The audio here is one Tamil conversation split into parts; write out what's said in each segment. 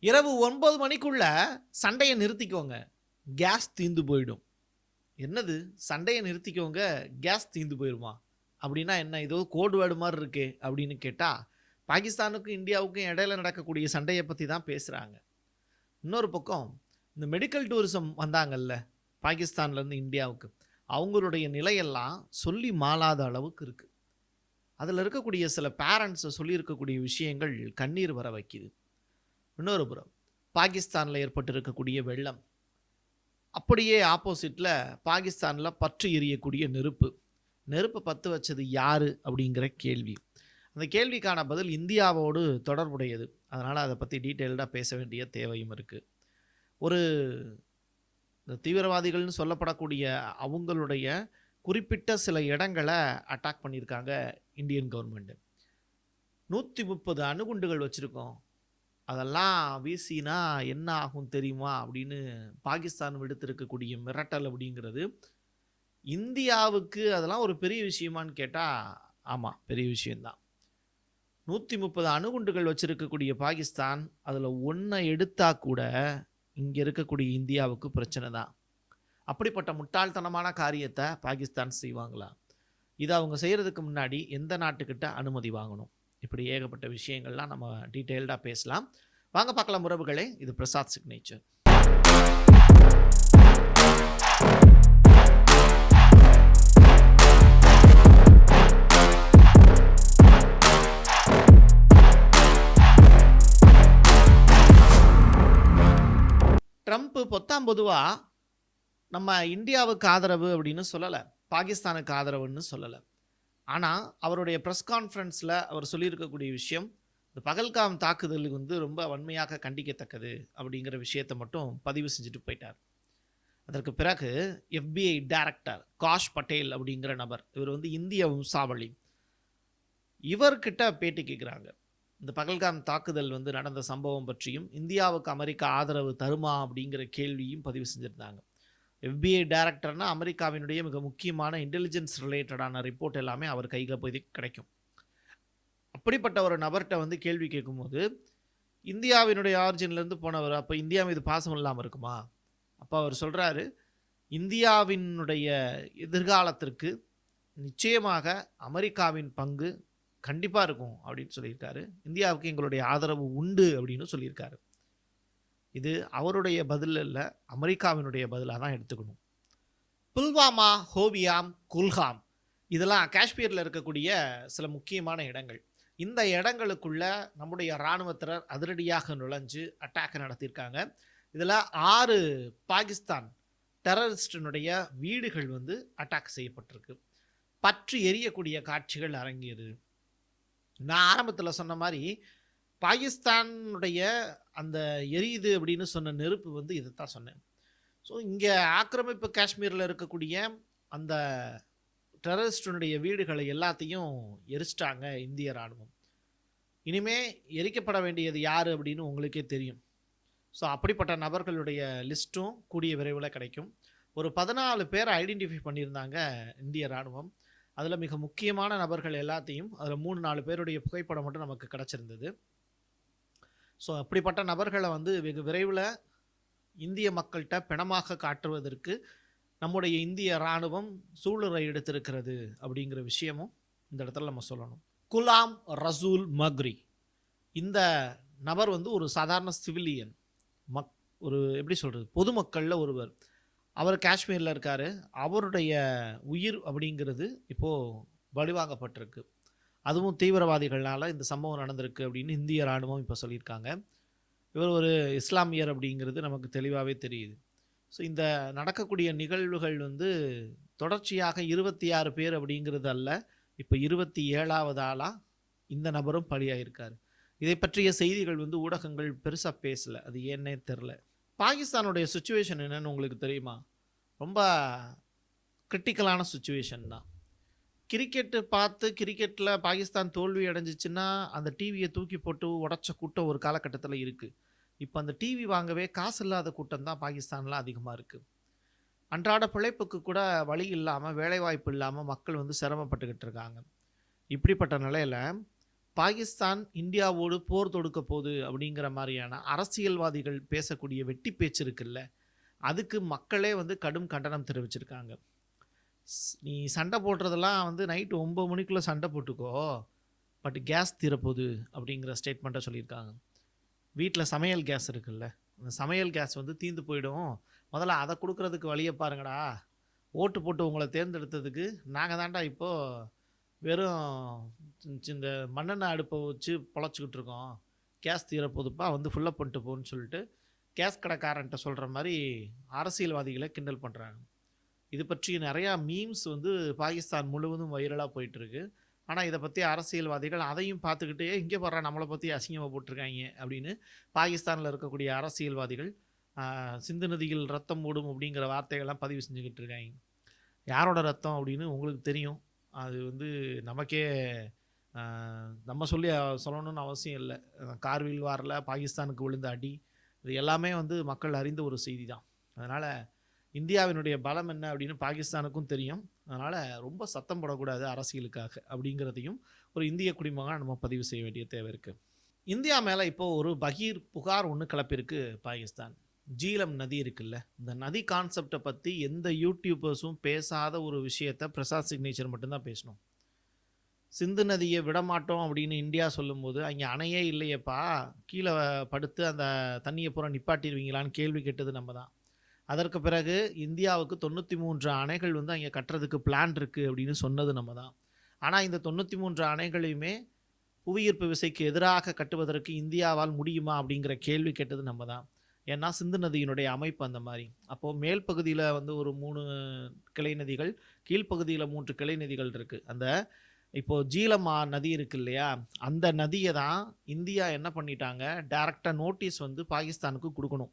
இரவு ஒன்பது மணிக்குள்ள சண்டையை நிறுத்திக்கோங்க. கேஸ் தீந்து போயிடும். என்னது? சண்டையை நிறுத்திக்கோங்க கேஸ் தீந்து போயிடுமா அப்படின்னா என்ன? ஏதோ கோடு வேர்டு மாதிரி இருக்கு அப்படின்னு கேட்டால் பாகிஸ்தானுக்கும் இந்தியாவுக்கும் இடையில நடக்கக்கூடிய சண்டையை பற்றி தான் பேசுகிறாங்க இன்னொரு பக்கம் இந்த மெடிக்கல் டூரிசம் வந்தாங்கல்ல பாகிஸ்தான்லேருந்து இந்தியாவுக்கு அவங்களுடைய நிலையெல்லாம் சொல்லி மாளாத அளவுக்கு இருக்குது அதில் இருக்கக்கூடிய சில பேரண்ட்ஸை சொல்லியிருக்கக்கூடிய விஷயங்கள் கண்ணீர் வர வைக்குது. இன்னொரு புறம். பாகிஸ்தானில் ஏற்பட்டிருக்கக்கூடிய வெள்ளம். அப்படியே ஆப்போசிட்டில் பாகிஸ்தானில் பற்று எரியக்கூடிய நெருப்பு. நெருப்பை பற்று வச்சது யார் அப்படிங்கிற கேள்வி. அந்த கேள்விக்கான பதில் இந்தியாவோடு தொடர்புடையது. அதனால் அதை பற்றி டீட்டெயில்டாக பேச வேண்டிய தேவையும் இருக்குது ஒரு இந்த தீவிரவாதிகள்னு சொல்லப்படக்கூடிய அவங்களுடைய குறிப்பிட்ட சில இடங்களை அட்டாக் பண்ணியிருக்காங்க இந்தியன் கவர்மெண்ட்டு நூற்றி முப்பது அணுகுண்டுகள் வச்சுருக்கோம். அதெல்லாம் வீசினா என்ன ஆகும் தெரியுமா? அப்படின்னு பாகிஸ்தான் விடுத்திருக்கக்கூடிய மிரட்டல் அப்படிங்கிறது. இந்தியாவுக்கு அதெல்லாம் ஒரு பெரிய விஷயமான்னு கேட்டால் ஆமாம் பெரிய விஷயந்தான் நூற்றி முப்பது அணுகுண்டுகள் வச்சுருக்கக்கூடிய பாகிஸ்தான் அதில் ஒன்றை எடுத்தா கூட இங்கே இருக்கக்கூடிய இந்தியாவுக்கு பிரச்சனை தான். அப்படிப்பட்ட முட்டாள்தனமான காரியத்தை பாகிஸ்தான் செய்வாங்களா? இதை அவங்க செய்கிறதுக்கு முன்னாடி எந்த நாட்டுக்கிட்ட அனுமதி வாங்கணும்? இப்படி ஏகப்பட்ட விஷயங்கள்லாம் நம்ம டீட்டெயில்டாக பேசலாம். வாங்க பார்க்கலாம் உறவுகளே இது பிரசாத் சிக்னேச்சர் ட்ரம்ப் பொத்தாம் பொதுவாக நம்ம இந்தியாவுக்கு ஆதரவு அப்படின்னு சொல்லலை பாகிஸ்தானுக்கு ஆதரவுன்னு சொல்லலை. ஆனால் அவருடைய ப்ரெஸ் கான்ஃபரன்ஸில் அவர் சொல்லியிருக்கக்கூடிய விஷயம் இந்த பகல்காம் தாக்குதலுக்கு வந்து ரொம்ப வன்மையாக கண்டிக்கத்தக்கது அப்படிங்கிற விஷயத்தை மட்டும் பதிவு செஞ்சுட்டு போயிட்டார். அதற்கு பிறகு எஃபிஐ டைரக்டர் காஷ் பட்டேல் அப்படிங்கிற நபர் இவர் வந்து இந்திய வம்சாவளி இவர்கிட்ட பேட்டி கேட்குறாங்க. இந்த பகல்காம் தாக்குதல் வந்து நடந்த சம்பவம் பற்றியும் இந்தியாவுக்கு அமெரிக்கா ஆதரவு தருமா அப்படிங்கிற கேள்வியும் பதிவு செஞ்சுருந்தாங்க. எஃபிஐ டைரக்டர்னா அமெரிக்காவினுடைய மிக முக்கியமான இன்டெலிஜென்ஸ் ரிலேட்டடான ரிப்போர்ட் எல்லாமே அவர் கையில் போய் கிடைக்கும். அப்படிப்பட்ட ஒரு நபர்கிட்ட வந்து கேள்வி கேட்கும்போது இந்தியாவினுடைய ஆரிஜின்லேருந்து போனவர் அப்போ இந்தியா மீது பாசம் இல்லாமல் இருக்குமா? அப்போ அவர் சொல்கிறாரு இந்தியாவினுடைய எதிர்காலத்திற்கு நிச்சயமாக அமெரிக்காவின் பங்கு கண்டிப்பாக இருக்கும் அப்படின்னு சொல்லியிருக்காரு. இந்தியாவுக்கு எங்களுடைய ஆதரவு உண்டு அப்படின்னு சொல்லியிருக்காரு. இது அவருடைய பதில் இல்லை அமெரிக்காவினுடைய பதிலாக தான் எடுத்துக்கணும். புல்வாமா ஹோபியாம் குல்ஹாம் இதெல்லாம் காஷ்மீரில் இருக்கக்கூடிய சில முக்கியமான இடங்கள். இந்த இடங்களுக்குள்ள நம்முடைய இராணுவத்தினர் அதிரடியாக நுழைஞ்சு அட்டாக் நடத்தியிருக்காங்க. இதில் ஆறு பாகிஸ்தான் டெரரிஸ்டினுடைய வீடுகள் வந்து அட்டாக் செய்யப்பட்டிருக்கு. பற்றி எரியக்கூடிய காட்சிகள் அரங்கியது. நான் ஆரம்பத்தில் சொன்ன மாதிரி பாகிஸ்தானுடைய அந்த எரியுது அப்படின்னு சொன்ன நெருப்பு வந்து இதை தான் சொன்னேன். ஸோ இங்கே ஆக்கிரமிப்பு காஷ்மீரில் இருக்கக்கூடிய அந்த டெரரிஸ்டனுடைய வீடுகளை எல்லாத்தையும் எரிச்சிட்டாங்க இந்திய இராணுவம் இனிமே எரிக்கப்பட வேண்டியது யார் அப்படின்னு உங்களுக்கே தெரியும். ஸோ அப்படிப்பட்ட நபர்களுடைய லிஸ்ட்டும் கூடிய விரைவில் கிடைக்கும். ஒரு பதினாலு பேரை ஐடென்டிஃபை பண்ணியிருந்தாங்க இந்திய இராணுவம் அதில் மிக முக்கியமான நபர்கள் எல்லாத்தையும் அதில் மூணு நாலு பேருடைய புகைப்படம் மட்டும் நமக்கு கிடச்சிருந்தது. ஸோ அப்படிப்பட்ட நபர்களை வந்து வெகு விரைவில் இந்திய மக்கள்கிட்ட பிணமாக காட்டுவதற்கு நம்முடைய இந்திய இராணுவம் சூளுரை எடுத்திருக்கிறது அப்படிங்கிற விஷயமும் இந்த இடத்துல நம்ம சொல்லணும். குலாம் ரசூல் மக்ரி. இந்த நபர் வந்து ஒரு சாதாரண சிவிலியன். மக் ஒரு எப்படி சொல்கிறது பொதுமக்களில் ஒருவர். அவர் காஷ்மீரில் இருக்கார். அவருடைய உயிர் அப்படிங்கிறது இப்போது பலிவாங்கப்பட்டிருக்கு அதுவும் தீவிரவாதிகளால் இந்த சம்பவம் நடந்திருக்கு அப்படின்னு இந்திய இராணுவம் இப்போ சொல்லியிருக்காங்க. இவர் ஒரு இஸ்லாமியர் அப்படிங்கிறது நமக்கு தெளிவாகவே தெரியுது. ஸோ இந்த நடக்கக்கூடிய நிகழ்வுகள் வந்து தொடர்ச்சியாக இருபத்தி ஆறு பேர் அப்படிங்கிறது அல்ல இப்போ இருபத்தி ஏழாவது ஆளாக இந்த நபரும் பலியாயிருக்கார். இதை பற்றிய செய்திகள் வந்து ஊடகங்கள் பெருசாக பேசலை அது ஏன்னே தெரில பாகிஸ்தானுடைய சுச்சுவேஷன் என்னன்னு உங்களுக்கு தெரியுமா? ரொம்ப கிரிட்டிக்கலான சுச்சுவேஷன் தான். கிரிக்கெட்டு பார்த்து கிரிக்கெட்டில் பாகிஸ்தான் தோல்வி அடைஞ்சிச்சுன்னா அந்த டிவியை தூக்கி போட்டு உடச்ச கூட்டம் ஒரு காலகட்டத்தில் இருக்குது இப்போ அந்த டிவி வாங்கவே காசு இல்லாத கூட்டம் தான் பாகிஸ்தானில் அதிகமாக இருக்குது அன்றாட பிழைப்புக்கு கூட வழி இல்லாமல் வேலைவாய்ப்பு இல்லாமல் மக்கள் வந்து சிரமப்பட்டுக்கிட்டு இருக்காங்க. இப்படிப்பட்ட நிலையில் பாகிஸ்தான் இந்தியாவோடு போர் தொடுக்க போகுது அப்படிங்கிற மாதிரியான அரசியல்வாதிகள் பேசக்கூடிய வெட்டி பேச்சு இருக்குல்ல அதுக்கு மக்களே வந்து கடும் கண்டனம் தெரிவிச்சிருக்காங்க. நீ சண்டை போடுறதெல்லாம் வந்து நைட்டு ஒம்பது மணிக்குள்ளே சண்டை போட்டுக்கோ. பட் கேஸ் தீரப்போகுது அப்படிங்கிற ஸ்டேட்மெண்ட்டை சொல்லியிருக்காங்க. வீட்டில் சமையல் கேஸ் இருக்குல்ல. அந்த சமையல் கேஸ் வந்து தீந்து போயிடும். முதல்ல அதை கொடுக்குறதுக்கு வழியை பாருங்கடா. ஓட்டு போட்டு உங்களை தேர்ந்தெடுத்ததுக்கு நாங்கள் தான்டா இப்போது வெறும் சி- இந்த மண்ணெண்ணெய் அடுப்பை வச்சு பொழைச்சிக்கிட்டு இருக்கோம். கேஸ் தீரப்போதுப்பா வந்து ஃபுல்லப் பண்ணிட்டு போன்னு சொல்லிட்டு கேஸ் கடைக்காரன்ட்ட சொல்கிற மாதிரி அரசியல்வாதிகளை கிண்டல் பண்ணுறாங்க இது பற்றி நிறையா மீம்ஸ் வந்து பாகிஸ்தான் முழுவதும் வைரலாக போயிட்டுருக்கு. ஆனால் இதை பற்றி அரசியல்வாதிகள் அதையும் பார்த்துக்கிட்டே இங்கே போடுற நம்மளை பற்றி அசிங்கமாக போட்டிருக்காங்க அப்படின்னு பாகிஸ்தானில் இருக்கக்கூடிய அரசியல்வாதிகள் சிந்து நதியில் ரத்தம் ஓடும் அப்படிங்கிற வார்த்தைகள்லாம் பதிவு செஞ்சுக்கிட்டு இருக்காங்க. யாரோட ரத்தம் அப்படின்னு உங்களுக்கு தெரியும். அது வந்து நமக்கே நம்ம சொல்லி சொல்லணும்னு அவசியம் இல்லை. கார்வில் வாரில் பாகிஸ்தானுக்கு விழுந்த அடி இது எல்லாமே வந்து மக்கள் அறிந்த ஒரு செய்தி தான். அதனால் இந்தியாவினுடைய பலம் என்ன அப்படின்னு பாகிஸ்தானுக்கும் தெரியும். அதனால் ரொம்ப சத்தம் போடக்கூடாது அரசியலுக்காக அப்படிங்கிறதையும் ஒரு இந்திய குடிமகன் நம்ம பதிவு செய்ய வேண்டிய தேவை இருக்குது இந்தியா மேலே இப்போது ஒரு பகீர் புகார் ஒன்று கிளப்பியிருக்கு பாகிஸ்தான். ஜீலம் நதி இருக்குல்ல இந்த நதி கான்செப்டை பற்றி எந்த யூடியூபர்ஸும் பேசாத ஒரு விஷயத்தை பிரசாத் சிக்னேச்சர் மட்டும்தான் பேசணும். சிந்து நதியை விடமாட்டோம் அப்படின்னு இந்தியா சொல்லும்போது அங்கே அணையே இல்லையேப்பா கீழே படுத்து அந்த தண்ணியை பூரா நிப்பாட்டிடுவீங்களான்னு கேள்வி கேட்டது நம்ம தான். அதற்கு பிறகு இந்தியாவுக்கு தொண்ணூற்றி மூன்று அணைகள் வந்து அங்கே கட்டுறதுக்கு பிளான் இருக்குது அப்படின்னு சொன்னது நம்ம தான் ஆனால் இந்த தொண்ணூற்றி மூன்று அணைகளையுமே புவியீர்ப்பு விசைக்கு எதிராக கட்டுவதற்கு இந்தியாவால் முடியுமா அப்படிங்கிற கேள்வி கேட்டது நம்ம தான் ஏன்னா சிந்து நதியினுடைய அமைப்பு அந்த மாதிரி. அப்போது மேல் பகுதியில் வந்து ஒரு மூணு கிளை நதிகள் கீழ்ப்பகுதியில் மூன்று கிளை நதிகள் இருக்குது அந்த இப்போது ஜீலமா நதி இருக்கு இல்லையா? அந்த நதியை தான் இந்தியா என்ன பண்ணிட்டாங்க? டேரெக்டாக நோட்டீஸ் வந்து பாகிஸ்தானுக்கு கொடுக்கணும்.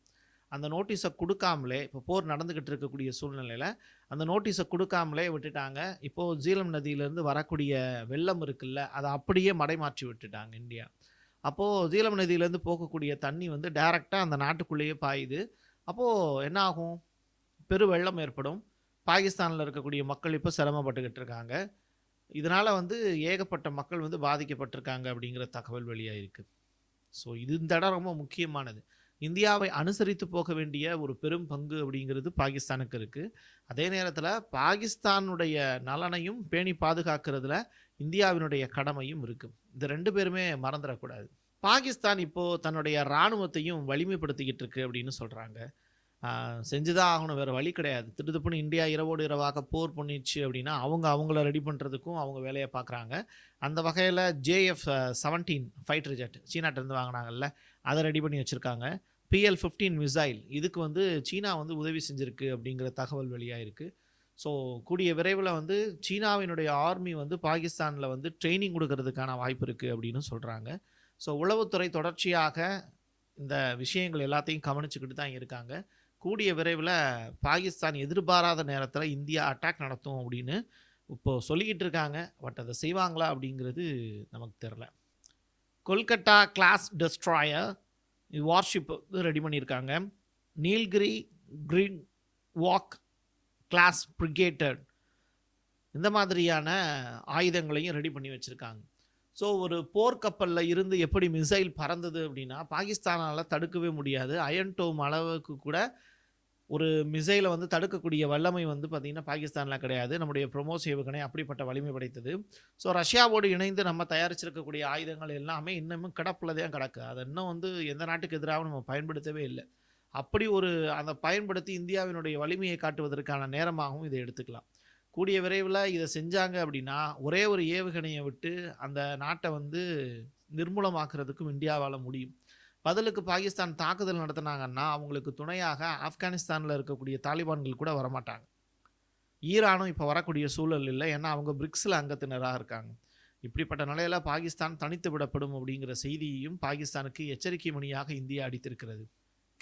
அந்த நோட்டீஸை கொடுக்காமலே இப்போ போர் நடந்துக்கிட்டு இருக்கக்கூடிய சூழ்நிலையில் அந்த நோட்டீஸை கொடுக்காமலே விட்டுட்டாங்க. இப்போது ஜீலம் நதியிலேருந்து வரக்கூடிய வெள்ளம் இருக்குல்ல அதை அப்படியே மடைமாற்றி விட்டுட்டாங்க இந்தியா. அப்போது ஜீலம் நதியிலேருந்து போகக்கூடிய தண்ணி வந்து டைரெக்டாக அந்த நாட்டுக்குள்ளேயே பாயுது. அப்போது என்ன ஆகும்? பெரு வெள்ளம் ஏற்படும். பாகிஸ்தானில் இருக்கக்கூடிய மக்கள் இப்போ சிரமப்பட்டுக்கிட்டு இருக்காங்க. இதனால் வந்து ஏகப்பட்ட மக்கள் வந்து பாதிக்கப்பட்டிருக்காங்க அப்படிங்கிற தகவல் வெளியாயிருக்கு. ஸோ இது இந்த இடம் ரொம்ப முக்கியமானது. இந்தியாவை அனுசரித்து போக வேண்டிய ஒரு பெரும் பங்கு அப்படிங்கிறது பாகிஸ்தானுக்கு இருக்குது அதே நேரத்தில் பாகிஸ்தானுடைய நலனையும் பேணி பாதுகாக்கிறதுல இந்தியாவினுடைய கடமையும் இருக்குது இது ரெண்டு பேருமே மறந்துடக்கூடாது பாகிஸ்தான் இப்போது தன்னுடைய இராணுவத்தையும் வலிமைப்படுத்திக்கிட்டு இருக்கு அப்படின்னு சொல்கிறாங்க செஞ்சுதான் ஆகணும். வேறு வழி கிடையாது. திடுதுப்புன்னு இந்தியா இரவோடு இரவாக போர் பண்ணிடுச்சு அப்படின்னா அவங்க அவங்கள ரெடி பண்ணுறதுக்கும் அவங்க வேலையை பார்க்குறாங்க. அந்த வகையில் ஜேஎஃப் செவன்டீன் ஃபைட்டர் ஜெட் சீனாட்டிருந்து வாங்கினாங்கல்ல அதை ரெடி பண்ணி வச்சுருக்காங்க. பிஎல் ஃபிஃப்டீன் மிசைல் இதுக்கு வந்து சீனா வந்து உதவி செஞ்சுருக்கு அப்படிங்கிற தகவல் வெளியாயிருக்கு ஸோ கூடிய விரைவில் வந்து சீனாவினுடைய ஆர்மி வந்து பாகிஸ்தானில் வந்து ட்ரைனிங் கொடுக்கறதுக்கான வாய்ப்பு இருக்குது அப்படின்னு சொல்கிறாங்க ஸோ உளவுத்துறை தொடர்ச்சியாக இந்த விஷயங்கள் எல்லாத்தையும் கவனிச்சுக்கிட்டு தான் இருக்காங்க. கூடிய விரைவில் பாகிஸ்தான் எதிர்பாராத நேரத்தில் இந்தியா அட்டாக் நடத்தும் அப்படின்னு இப்போது சொல்லிக்கிட்டு இருக்காங்க. பட் அதை செய்வாங்களா அப்படிங்கிறது நமக்கு தெரில Kolkata class destroyer warship ready பண்ணியிருக்காங்க. Nilgiri green walk class frigate இந்த மாதிரியான ஆயுதங்களையும் ரெடி பண்ணி வச்சுருக்காங்க. ஸோ ஒரு போர்க்கப்பலில் இருந்து எப்படி மிசைல் பறந்தது அப்படின்னா பாகிஸ்தானால் தடுக்கவே முடியாது. அயன்டோம் அளவுக்கு கூட ஒரு மிசைலை வந்து தடுக்கக்கூடிய வல்லமை வந்து பார்த்திங்கன்னா பாகிஸ்தானில் கிடையாது. நம்முடைய பிரமோ சேவகனை அப்படிப்பட்ட வலிமை படைத்தது. ஸோ ரஷ்யாவோடு இணைந்து நம்ம தயாரிச்சிருக்கக்கூடிய ஆயுதங்கள் எல்லாமே இன்னமும் கிடப்பில் தான் கிடக்கு. அதை இன்னும் வந்து எந்த நாட்டுக்கு எதிராகவும் நம்ம பயன்படுத்தவே இல்லை. அப்படி ஒரு அதை பயன்படுத்தி இந்தியாவினுடைய வலிமையை காட்டுவதற்கான நேரமாகவும் இதை எடுத்துக்கலாம். கூடிய விரைவில் இதை செஞ்சாங்க அப்படின்னா ஒரே ஒரு ஏவுகணையை விட்டு அந்த நாட்டை வந்து நிர்மூலமாக்குறதுக்கும் இந்தியாவால் முடியும். பதிலுக்கு பாகிஸ்தான் தாக்குதல் நடத்தினாங்கன்னா அவங்களுக்கு துணையாக ஆப்கானிஸ்தானில் இருக்கக்கூடிய தாலிபான்கள் கூட வரமாட்டாங்க. ஈரானும் இப்போ வரக்கூடிய சூழல் இல்லை. ஏன்னா அவங்க பிரிக்ஸில் அங்கத்தினராக இருக்காங்க. இப்படிப்பட்ட நிலையில் பாகிஸ்தான் தனித்து விடப்படும் அப்படிங்கிற செய்தியையும் பாகிஸ்தானுக்கு எச்சரிக்கை மணியாக இந்தியா அடித்திருக்கிறது.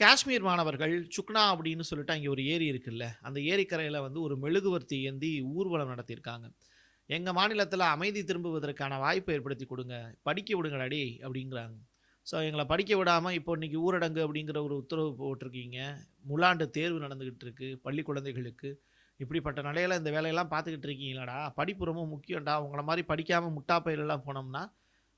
காஷ்மீர் மாணவர்கள் சுக்னா அப்படின்னு சொல்லிட்டு அங்கே ஒரு ஏரி இருக்குல்ல அந்த ஏரிக்கரையில் வந்து ஒரு மெழுகுவர்த்தி ஏந்தி ஊர்வலம் நடத்தியிருக்காங்க. எங்கள் மாநிலத்தில் அமைதி திரும்புவதற்கான வாய்ப்பை ஏற்படுத்தி கொடுங்க படிக்க விடுங்கடாடி அப்படிங்கிறாங்க. ஸோ எங்களை படிக்க விடாமல் இப்போ இன்றைக்கி ஊரடங்கு அப்படிங்கிற ஒரு உத்தரவு போட்டிருக்கீங்க. முலாண்டு தேர்வு நடந்துக்கிட்டு இருக்குது பள்ளி குழந்தைகளுக்கு. இப்படிப்பட்ட நிலையில் இந்த வேலையெல்லாம் பார்த்துக்கிட்டு இருக்கீங்களாடா? படிப்பு ரொம்ப முக்கியம்டா. உங்களை மாதிரி படிக்காமல் முட்டா பயிரெல்லாம் போனோம்னா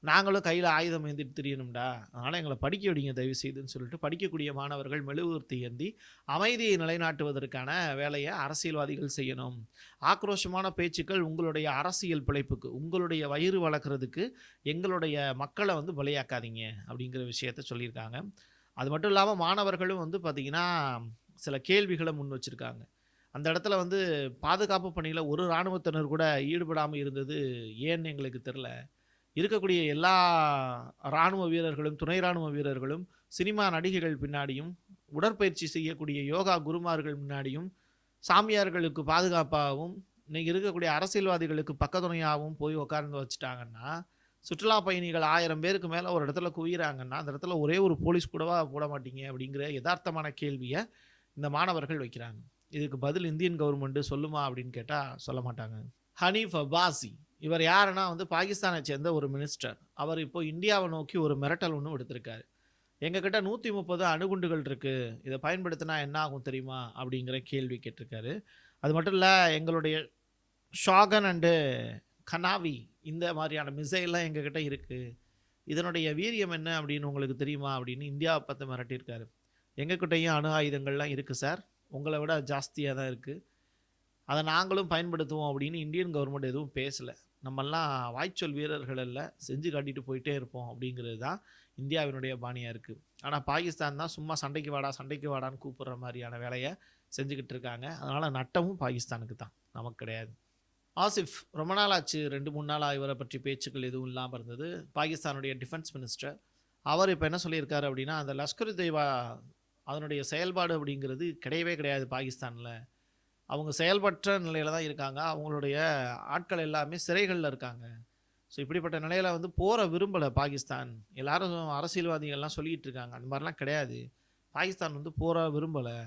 நாங்களும் கையில் ஆயுதம் ஏந்திட்டு தெரியணும்டா. அதனால் எங்களை படிக்க விடுங்க தயவு செய்துன்னு சொல்லிட்டு படிக்கக்கூடிய மாணவர்கள் மெழுகுவர்த்தி ஏந்தி அமைதியை நிலைநாட்டுவதற்கான வேலையை அரசியல்வாதிகள் செய்யணும். ஆக்ரோஷமான பேச்சுக்கள் உங்களுடைய அரசியல் பிழைப்புக்கு உங்களுடைய வயிறு வளர்க்குறதுக்கு எங்களுடைய மக்களை வந்து பலியாக்காதீங்க அப்படிங்கிற விஷயத்த சொல்லியிருக்காங்க. அது மட்டும் இல்லாமல் மாணவர்களும் வந்து பார்த்திங்கன்னா சில கேள்விகளை முன் வச்சுருக்காங்க. அந்த இடத்துல வந்து பாதுகாப்பு பணியில் ஒரு இராணுவத்தினர் கூட ஈடுபடாமல் இருந்தது ஏன்னு எங்களுக்கு தெரில இருக்கக்கூடிய எல்லா இராணுவ வீரர்களும் துணை இராணுவ வீரர்களும் சினிமா நடிகைகள் பின்னாடியும் உடற்பயிற்சி செய்யக்கூடிய யோகா குருமார்கள் முன்னாடியும் சாமியார்களுக்கு பாதுகாப்பாகவும் இன்னைக்கு இருக்கக்கூடிய அரசியல்வாதிகளுக்கு பக்கத்துணையாகவும் போய் உட்கார்ந்து வச்சுட்டாங்கன்னா சுற்றுலா பயணிகள் ஆயிரம் பேருக்கு மேலே ஒரு இடத்துல குவிகிறாங்கன்னா அந்த இடத்துல ஒரே ஒரு போலீஸ் கூடவா போட மாட்டீங்க அப்படிங்கிற யதார்த்தமான கேள்வியை இந்த மாணவர்கள் வைக்கிறாங்க. இதுக்கு பதில் இந்தியன் கவர்மெண்ட்டு சொல்லுமா அப்படின்னு கேட்டால் சொல்ல மாட்டாங்க. ஹனீஃப் அபாசி இவர் யாருன்னா வந்து பாகிஸ்தானை சேர்ந்த ஒரு மினிஸ்டர் அவர் இப்போ இந்தியாவை நோக்கி ஒரு மிரட்டல் ஒன்று விடுத்திருக்காரு. எங்ககிட்ட நூற்றி முப்பது அணுகுண்டுகள் இருக்குது இதை பயன்படுத்தினா என்ன ஆகும் தெரியுமா? அப்படிங்கிற கேள்வி கேட்டிருக்காரு. அது மட்டும் இல்லை எங்களுடைய ஷாகன் அண்டு கனாவி இந்த மாதிரியான மிசைல்லாம் எங்ககிட்ட இருக்குது இதனுடைய வீரியம் என்ன அப்படின்னு உங்களுக்கு தெரியுமா? அப்படின்னு இந்தியாவை பார்த்து மிரட்டியிருக்காரு. எங்ககிட்டையும் அணு ஆயுதங்கள்லாம் இருக்குது சார். உங்களை விட ஜாஸ்தியாக தான் இருக்குது அதை நாங்களும் பயன்படுத்துவோம் அப்படின்னு இந்தியன் கவர்மெண்ட் எதுவும் பேசலை. நம்மெல்லாம் வாய்ச்சொல் வீரர்கள் அல்ல செஞ்சு காட்டிட்டு போயிட்டே இருப்போம் அப்படிங்கிறது தான் இந்தியாவினுடைய பாணியாக இருக்குது ஆனால் பாகிஸ்தான் தான் சும்மா சண்டைக்கு வாடா சண்டைக்கு வாடான்னு கூப்பிடுற மாதிரியான வேலையை செஞ்சுக்கிட்டு இருக்காங்க. அதனால் நட்டமும் பாகிஸ்தானுக்கு தான். நமக்கு கிடையாது. ஆசிஃப் ரொம்ப நாள் ஆச்சு ரெண்டு மூணு நாளாக இவரை பற்றி பேச்சுக்கள் எதுவும் இல்லாமல் இருந்தது. பாகிஸ்தானுடைய டிஃபென்ஸ் மினிஸ்டர் அவர் இப்போ என்ன சொல்லியிருக்காரு அப்படின்னா அந்த லஷ்கர் தெய்வா அதனுடைய செயல்பாடு அப்படிங்கிறது கிடையவே கிடையாது பாகிஸ்தானில். அவங்க செயல்பற்ற நிலையில் தான் இருக்காங்க. அவங்களுடைய ஆட்கள் எல்லாமே சிறைகளில் இருக்காங்க. ஸோ இப்படிப்பட்ட நிலையில் வந்து போகிற விரும்பலை பாகிஸ்தான். எல்லாரும் அரசியல்வாதிகள்லாம் சொல்லிகிட்டு இருக்காங்க. அந்த மாதிரிலாம் கிடையாது. பாகிஸ்தான் வந்து போகிற விரும்பலை.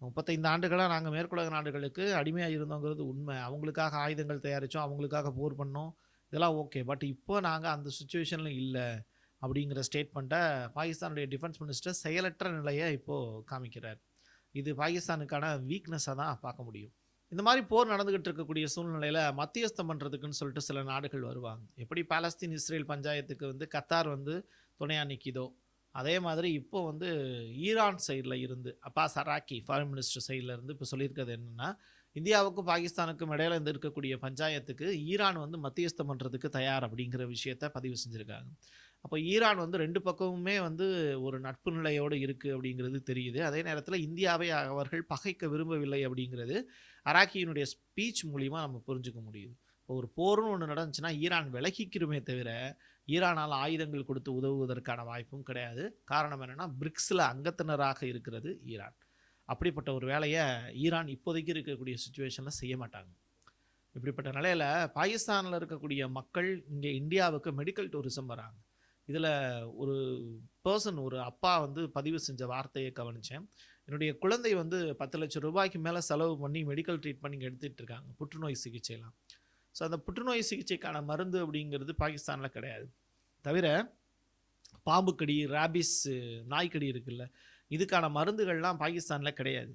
முப்பத்தைந்து ஆண்டுகளாக நாங்கள் மேற்குலக நாடுகளுக்கு அடிமையாக இருந்தோங்கிறது உண்மை. அவங்களுக்காக ஆயுதங்கள் தயாரித்தோம் அவங்களுக்காக போர் பண்ணோம். இதெல்லாம் ஓகே. பட் இப்போ நாங்கள் அந்த சுச்சுவேஷனில் இல்லை அப்படிங்கிற ஸ்டேட்மெண்ட்டை பாகிஸ்தானுடைய டிஃபென்ஸ் மினிஸ்டர் செயலற்ற நிலையை இப்போது காமிக்கிறார். இது பாகிஸ்தானுக்கான வீக்னஸாக தான் பார்க்க முடியும். இந்த மாதிரி போர் நடந்துகிட்டு இருக்கக்கூடிய சூழ்நிலையில் மத்தியஸ்தம் பண்ணுறதுக்குன்னு சொல்லிட்டு சில நாடுகள் வருவாங்க. எப்படி பாலஸ்தீன் இஸ்ரேல் பஞ்சாயத்துக்கு வந்து கத்தார் வந்து துணையாக நிற்கிதோ அதே மாதிரி இப்போ வந்து ஈரான் சைடில் இருந்து அப்பா சராக்கி ஃபாரின் மினிஸ்டர் சைடில் இருந்து இப்போ சொல்லியிருக்கிறது என்னென்னா இந்தியாவுக்கும் பாகிஸ்தானுக்கும் இடையில இருந்து இருக்கக்கூடிய பஞ்சாயத்துக்கு ஈரான் வந்து மத்தியஸ்தம் பண்ணுறதுக்கு தயார் அப்படிங்கிற விஷயத்த பதிவு செஞ்சுருக்காங்க. அப்போ ஈரான் வந்து ரெண்டு பக்கமுமே வந்து ஒரு நட்பு நிலையோடு இருக்குது அப்படிங்கிறது தெரியுது. அதே நேரத்தில் இந்தியாவை அவர்கள் பகைக்க விரும்பவில்லை அப்படிங்கிறது அராக்கியினுடைய ஸ்பீச் மூலிமா நம்ம புரிஞ்சுக்க முடியுது. இப்போ ஒரு போர்னு ஒன்று நடந்துச்சுன்னா ஈரான் விலகிக்கிறோமே தவிர ஈரானால் ஆயுதங்கள் கொடுத்து உதவுவதற்கான வாய்ப்பும் கிடையாது. காரணம் என்னென்னா பிரிக்ஸில் அங்கத்தினராக இருக்கிறது ஈரான். அப்படிப்பட்ட ஒரு வேலையை ஈரான் இப்போதைக்கு இருக்கக்கூடிய சுச்சுவேஷனில் செய்ய மாட்டாங்க. இப்படிப்பட்ட நிலையில் பாகிஸ்தானில் இருக்கக்கூடிய மக்கள் இங்கே இந்தியாவுக்கு மெடிக்கல் டூரிசம் வராங்க. இதில் ஒரு பர்சன் ஒரு அப்பா வந்து பதிவு செஞ்ச வார்த்தையை கவனித்தேன் என்னுடைய குழந்தை வந்து பத்து லட்சம் ரூபாய்க்கு மேலே செலவு பண்ணி மெடிக்கல் ட்ரீட்மெண்ட் எடுத்துகிட்டு இருக்காங்க. புற்றுநோய் சிகிச்சைலாம். ஸோ அந்த புற்றுநோய் சிகிச்சைக்கான மருந்து அப்படிங்கிறது பாகிஸ்தானில் கிடையாது. தவிர பாம்புக்கடி ரேபிஸ் நாய்க்கடி இருக்குல்ல இதுக்கான மருந்துகள்லாம் பாகிஸ்தானில் கிடையாது.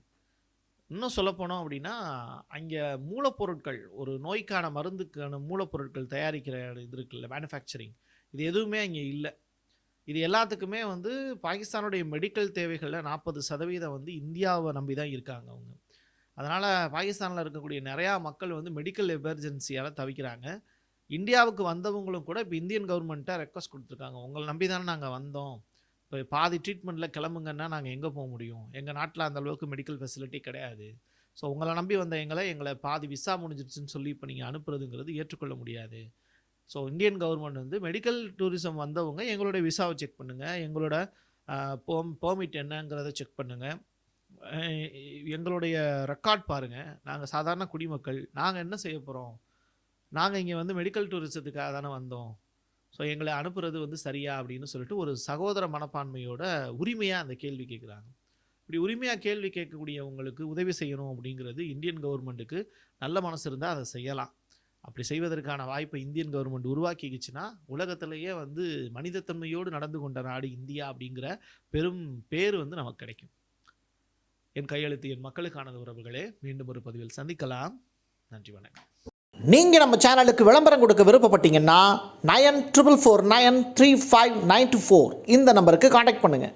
இன்னும் சொல்லப்போனோம் அப்படின்னா அங்கே மூலப்பொருட்கள் ஒரு நோய்க்கான மருந்துக்கான மூலப்பொருட்கள் தயாரிக்கிற இது இருக்குல்ல மேனுஃபேக்சரிங் இது எதுவுமே அங்கே இல்லை. இது எல்லாத்துக்குமே வந்து பாகிஸ்தானுடைய மெடிக்கல் தேவைகளில் நாற்பது சதவீதம் வந்து இந்தியாவை நம்பி தான் இருக்காங்க அவங்க. அதனால் பாகிஸ்தானில் இருக்கக்கூடிய நிறையா மக்கள் வந்து மெடிக்கல் எமர்ஜென்சியால் தவிக்கிறாங்க. இந்தியாவுக்கு வந்தவங்களும் கூட இப்போ இந்தியன் கவர்மெண்ட்டை ரெக்வஸ்ட் கொடுத்துருக்காங்க. உங்களை நம்பி தானே நாங்கள் வந்தோம். இப்போ பாதி ட்ரீட்மெண்ட்டில் கிளம்புங்கன்னா நாங்கள் எங்கே போக முடியும்? எங்கள் நாட்டில் அந்த அளவுக்கு மெடிக்கல் ஃபெசிலிட்டி கிடையாது. ஸோ உங்களை நம்பி வந்த எங்களை எங்களை பாதி விசா முடிஞ்சிருச்சுன்னு சொல்லி இப்போ நீங்கள் அனுப்புறதுங்கிறது ஏற்றுக்கொள்ள முடியாது. ஸோ இந்தியன் கவர்மெண்ட் வந்து மெடிக்கல் டூரிசம் வந்தவங்க எங்களுடைய விசாவை செக் பண்ணுங்கள் எங்களோட போம் பெர்மிட் என்னங்கிறத செக் பண்ணுங்கள் எங்களுடைய ரெக்கார்ட் பாருங்கள் நாங்கள் சாதாரண குடிமக்கள். நாங்கள் என்ன செய்ய போகிறோம் நாங்கள் இங்கே வந்து மெடிக்கல் டூரிசத்துக்காக தானே வந்தோம். ஸோ எங்களை அனுப்புறது வந்து சரியா அப்படின்னு சொல்லிட்டு ஒரு சகோதர மனப்பான்மையோட உரிமையாக அந்த கேள்வி கேட்குறாங்க இப்படி உரிமையாக கேள்வி கேட்கக்கூடியவங்களுக்கு உதவி செய்யணும் அப்படிங்கிறது இந்தியன் கவர்மெண்ட்டுக்கு நல்ல மனசு இருந்தால் அதை செய்யலாம். அப்படி செய்வதற்கான வாய்ப்பை இந்தியன் கவர்மெண்ட் உருவாக்கிக்கிச்சுன்னா உலகத்திலேயே வந்து மனிதத்தன்மையோடு நடந்து கொண்ட நாடு இந்தியா அப்படிங்கிற பெரும் பேர் வந்து நமக்கு கிடைக்கும். என் கையெழுத்து என் மக்களுக்கானது உறவுகளே மீண்டும் ஒரு பதிவில் சந்திக்கலாம். நன்றி வணக்கம். நீங்கள் நம்ம சேனலுக்கு விளம்பரம் கொடுக்க விருப்பப்பட்டீங்கன்னா nine triple four nine three five nine two four இந்த நம்பருக்கு காண்டாக்ட் பண்ணுங்கள்